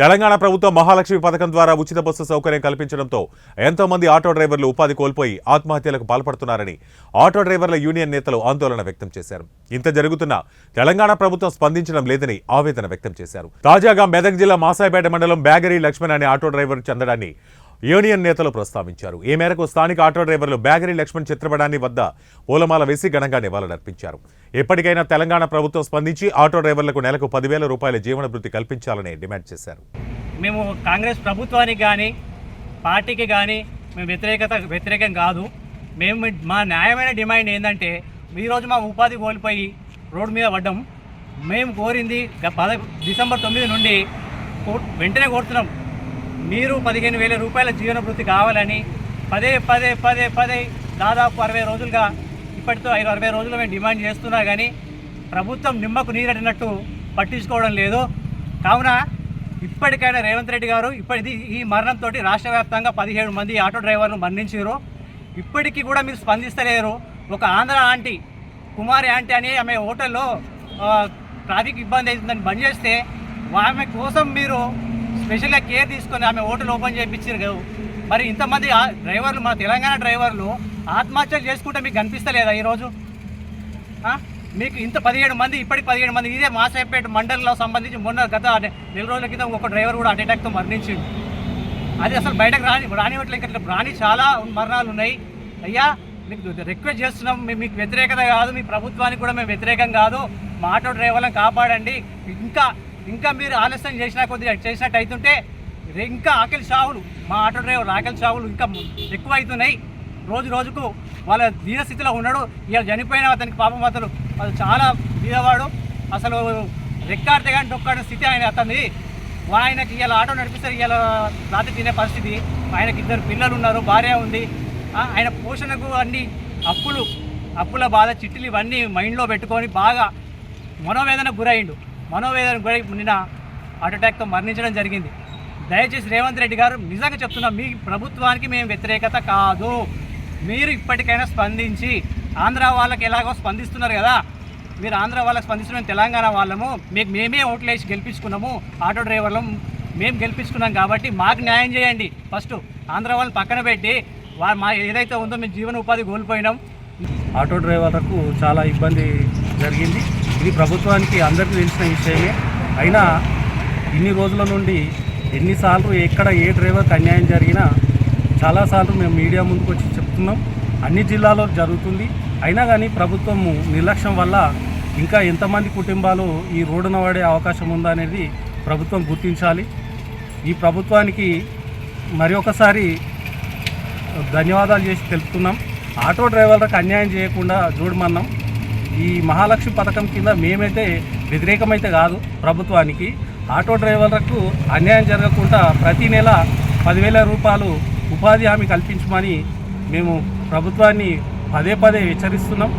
తెలంగాణ ప్రభుత్వం మహాలక్ష్మి పథకం ద్వారా ఉచిత బస్సు సౌకర్యం కల్పించడంతో ఎంతో మంది ఆటో డ్రైవర్లు ఉపాధి కోల్పోయి ఆత్మహత్యలకు పాల్పడుతున్నారని ఆటో డ్రైవర్ల యూనియన్ నేతలు ఆందోళన వ్యక్తం చేశారు. ఇంత జరుగుతున్నా తెలంగాణ ప్రభుత్వం స్పందించడం లేదని ఆవేదన వ్యక్తం చేశారు. తాజాగా మెదక్ జిల్లా మాసాయిపేట మండలం బ్యాగరీ లక్ష్మణ్ అనే ఆటో డ్రైవర్ చెందడాన్ని యూనియన్ నేతలు ప్రస్తావించారు. ఈ మేరకు స్థానిక ఆటో డ్రైవర్లు బ్యాగరీ లక్ష్మణ్ చిత్రపటాన్ని వద్ద పూలమాల వేసి ఘనంగా నివాళులర్పించారు. ఎప్పటికైనా తెలంగాణ ప్రభుత్వం స్పందించి ఆటో డ్రైవర్లకు నెలకు పదివేల రూపాయల జీవన భృతి కల్పించాలని డిమాండ్ చేశారు. మేము కాంగ్రెస్ ప్రభుత్వానికి కానీ పార్టీకి కానీ మేము వ్యతిరేకత వ్యతిరేకం కాదు. మేము మా న్యాయమైన డిమాండ్ ఏంటంటే ఈరోజు మా ఉపాధి కోల్పోయి రోడ్డు మీద పడ్డం. మేము కోరింది పద డిసెంబర్ తొమ్మిది నుండి కో- వెంటనే కోరుతున్నాం. మీరు పదిహేను వేల రూపాయల జీవన వృత్తి కావాలని పదే పదే పదే పదే దాదాపు అరవై రోజులుగా ఇప్పటితో ఐదు అరవై రోజులు మేము డిమాండ్ చేస్తున్నా కానీ ప్రభుత్వం నిమ్మకు నీరడినట్టు పట్టించుకోవడం లేదు. కావున ఇప్పటికైనా రేవంత్ రెడ్డి గారు ఇప్పటిది ఈ మరణంతో రాష్ట్ర వ్యాప్తంగా పదిహేడు మంది ఆటో డ్రైవర్లు మరణించారు ఇప్పటికీ కూడా మీరు స్పందిస్తలేరు. ఒక ఆంధ్ర ఆంటీ కుమారి ఆంటీ అని ఆమె హోటల్లో ట్రాఫిక్ ఇబ్బంది అవుతుందని బంద్ చేస్తే ఆమె కోసం మీరు స్పెషల్గా కేర్ తీసుకొని ఆమె హోటల్ ఓపెన్ చేయించారు కదా మరి ఇంతమంది ఆ- డ్రైవర్లు మన తెలంగాణ డ్రైవర్లు ఆత్మహత్యలు చేసుకుంటే మీకు కనిపిస్తలేదా ఈరోజు? మీకు ఇంత పదిహేడు మంది ఇప్పటి పదిహేడు మంది ఇదే మాసాయిపేట మండలంలో సంబంధించి మొన్న గత నెల రోజుల క్రితం ఒక డ్రైవర్ కూడా అటాక్తో మరణించింది అది అసలు బయటకు రాని రానివ్వట్లేదు ఇంకా ఇట్లా రాని చాలా మరణాలు ఉన్నాయి. అయ్యా మీకు రిక్వెస్ట్ చేస్తున్నాం మీకు వ్యతిరేకత కాదు మీ ప్రభుత్వానికి కూడా మేము వ్యతిరేకం కాదు. మా ఆటో డ్రైవర్లను కాపాడండి. ఇంకా ఇంకా మీరు ఆలస్యం చేసినా కొద్దిగా చేసినట్టు అవుతుంటే ఇంకా ఆకలి సావులు మా ఆటో డ్రైవర్ ఆకలి సావులు ఇంకా ఎక్కువ అవుతున్నాయి. రోజు రోజుకు వాళ్ళ దీనస్థితిలో ఉన్నాడు. ఇలా చనిపోయిన అతనికి పాపం అతను అది చాలా బీదవాడు. అసలు రెక్కాడితే కానీ డొక్కాడిన స్థితి ఆయన అతనిది. ఆయనకి ఇలా ఆటో నడిపిస్తే ఇలా రాత్రి తినే పరిస్థితి. ఆయనకి ఇద్దరు పిల్లలు ఉన్నారు భార్య ఉంది. ఆయన పోషణకు అన్ని అప్పులు అప్పుల బాధ చిట్టులు ఇవన్నీ మైండ్లో పెట్టుకొని బాగా మనోవేదన గురయ్యిండు మనోవేదన గురై నిన్న హార్ట్ అటాక్తో మరణించడం జరిగింది. దయచేసి రేవంత్ రెడ్డి గారు నిజంగా చెప్తున్నా మీ ప్రభుత్వానికి మేము వ్యతిరేకత కాదు. మీరు ఇప్పటికైనా స్పందించి ఆంధ్ర వాళ్ళకి ఎలాగో స్పందిస్తున్నారు కదా మీరు ఆంధ్ర వాళ్ళకి స్పందిస్తున్న తెలంగాణ వాళ్ళము మీకు మేమే ఓట్లేసి గెలిపించుకున్నాము ఆటో డ్రైవర్లం మేము గెలిపించుకున్నాం కాబట్టి మాకు న్యాయం చేయండి. ఫస్ట్ ఆంధ్ర వాళ్ళని పక్కన పెట్టి వా మా ఏదైతే ఉందో మేము జీవన ఉపాధి కోల్పోయినాం. ఆటో డ్రైవర్లకు చాలా ఇబ్బంది జరిగింది. ఇది ప్రభుత్వానికి అందరికీ తెలిసిన విషయమే. అయినా ఇన్ని రోజుల నుండి ఎన్నిసార్లు ఎక్కడ ఏ డ్రైవర్కి అన్యాయం జరిగినా చాలాసార్లు మేము మీడియా ముందుకు వచ్చి చేస్తున్నాం అన్ని జిల్లాలో జరుగుతుంది. అయినా కానీ ప్రభుత్వము నిర్లక్ష్యం వల్ల ఇంకా ఎంతమంది కుటుంబాలు ఈ రోడ్డున పడే అవకాశం ఉందా అనేది ప్రభుత్వం గుర్తించాలి. ఈ ప్రభుత్వానికి మరి ఒకసారి ధన్యవాదాలు చేసి తెలుపుతున్నాం. ఆటో డ్రైవర్లకు అన్యాయం చేయకుండా చూడమన్నాం. ఈ మహాలక్ష్మి పథకం కింద మేమైతే వ్యతిరేకమైతే కాదు ప్రభుత్వానికి. ఆటో డ్రైవర్లకు అన్యాయం జరగకుండా ప్రతి నెల పదివేల రూపాయలు ఉపాధి హామీ కల్పించమని మేము ప్రభుత్వాన్ని పదే పదే హెచ్చరిస్తున్నాం.